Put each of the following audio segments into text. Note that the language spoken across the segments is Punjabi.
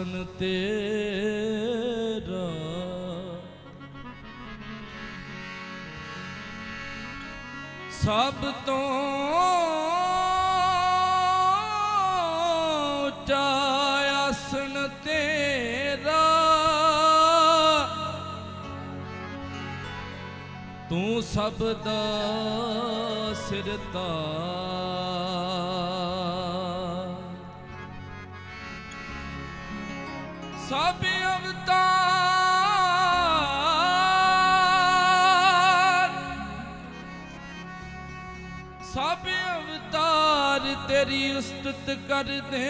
ਆਸਣ ਤੇਰਾ। ਸਭ ਤੋਂ ਉੱਚਾ ਆਸਣ ਤੇਰਾ। ਤੂੰ ਸਭ ਦਾ ਸਿਰਤਾ ਸਭ ਤੇਰੀ ਕਰ ਦੇ।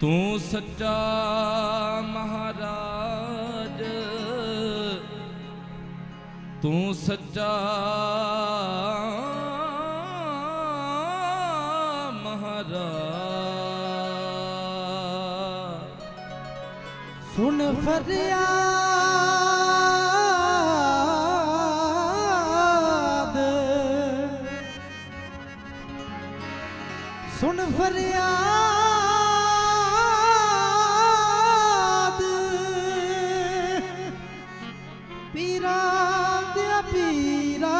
ਤੂੰ ਸੱਚਾ ਮਹਾਰਾਜ ਤੂੰ ਸੱਚਾ ਮਹਾਰਾਜ। ਸੁਣ ਫਰਿਆਦ ਫਰਿਆਦ ਪੀਰਾਂ ਦੇ ਪੀਰਾਂ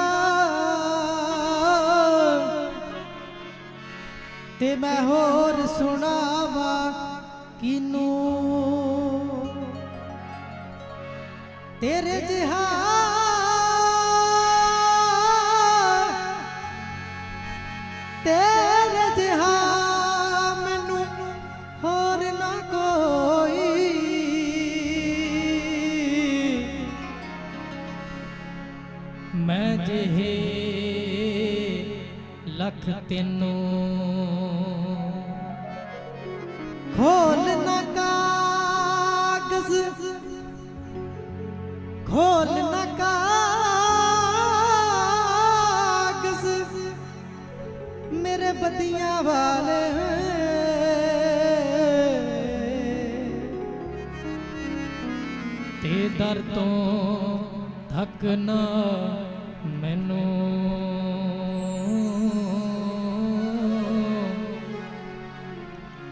ਤੇ ਮੈਂ ਹੋਰ ਸੁਣਾਵਾਂ ਕਿਨੂੰ? ਤੇਰੇ ਜਿਹਾ ਮੈਂ ਜਿਹੇ ਲੱਖ ਤੈਨੂੰ ਖੋਲ ਨਾ ਕਾਗਜ਼, ਖੋਲ ਨਾ ਕਾਗਜ਼। ਮੇਰੇ ਬਦੀਆਂ ਵਾਲੇ ਤੇ ਦਰ ਤੋਂ ਥੱਕ ਨਾ ਮੈਨੂੰ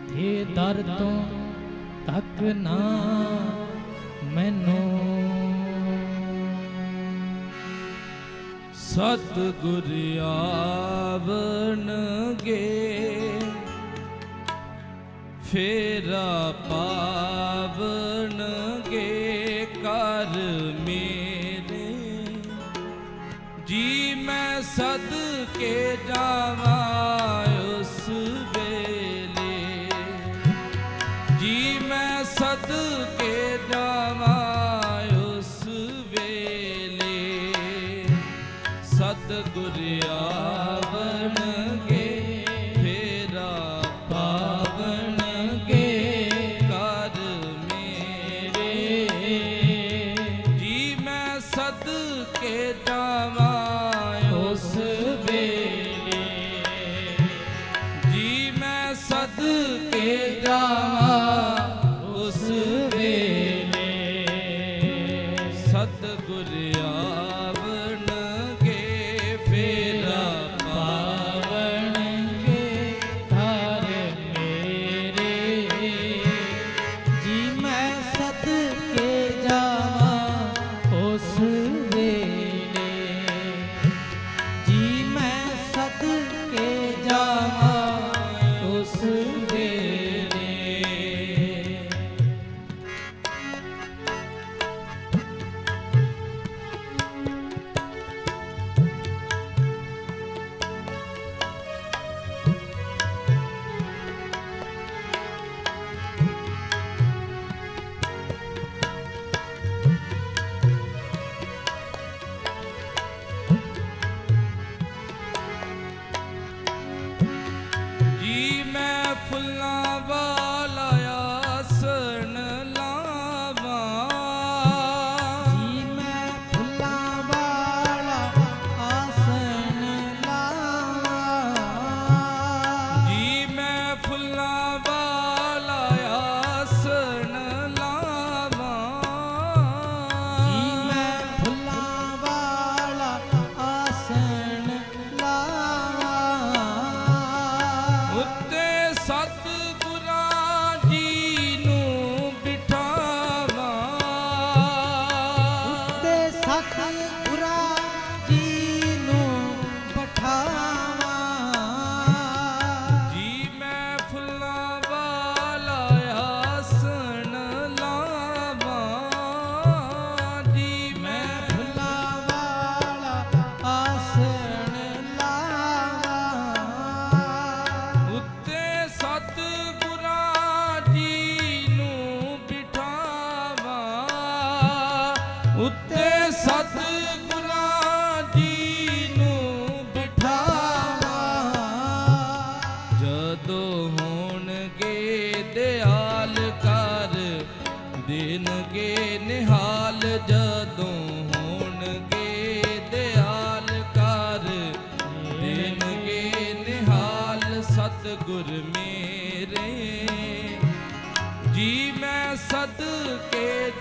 ਤੇ ਦਰ ਤੋਂ ਤੱਕ ਨਾ ਮੈਨੂੰ ਸਤਿਗੁਰ ਆਵਣਗੇ ਫੇਰਾ ਪਾ ਸਤਿਗੁਰ ਆਵਣਗੇ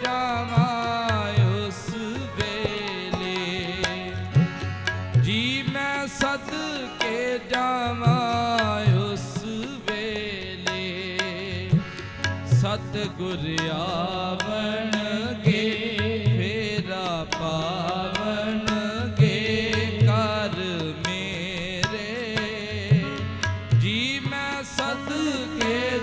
ਜਾਵਾਂ ਉਸ ਵੇਲੇ। ਜੀ ਮੈਂ ਸਦਕੇ ਜਾਵਾਂ ਉਸ ਵੇਲੇ। ਸਤਿਗੁਰ ਆਵਣ ਕੇ ਫੇਰਾ ਪਾਵਣ ਕੇ ਕਰ ਮੇਰੇ। ਜੀ ਮੈਂ ਸਦਕੇ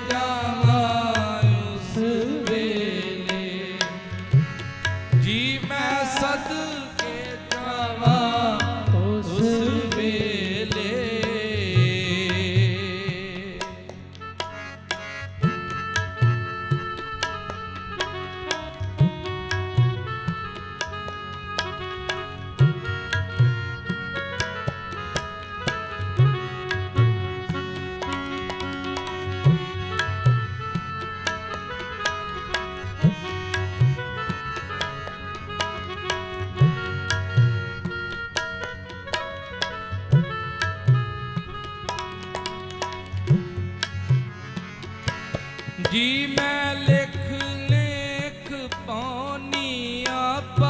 Papa.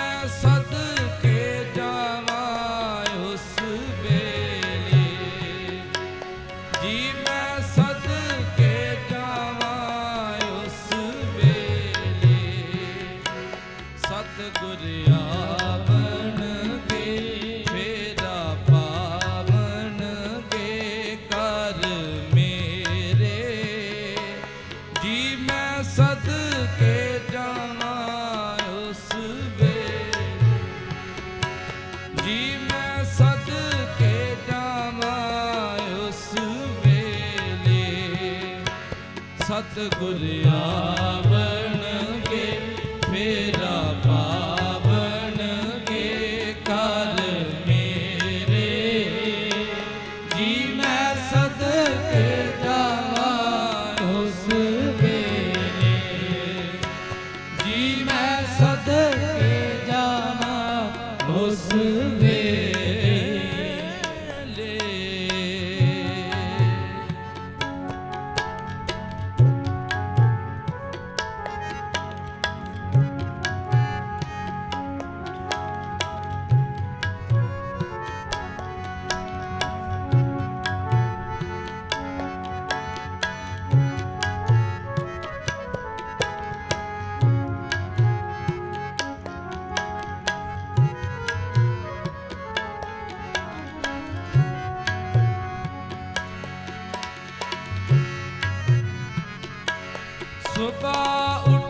ਸਦਕੇ ਜਾਵਾਂ ਉਸ ਮੈਂ ਸਦਕੇ ਜਾਵਾਂ ਉਸ ਵੇਲੇ। ਸਤਿਗੁਰ ਆਪ Super.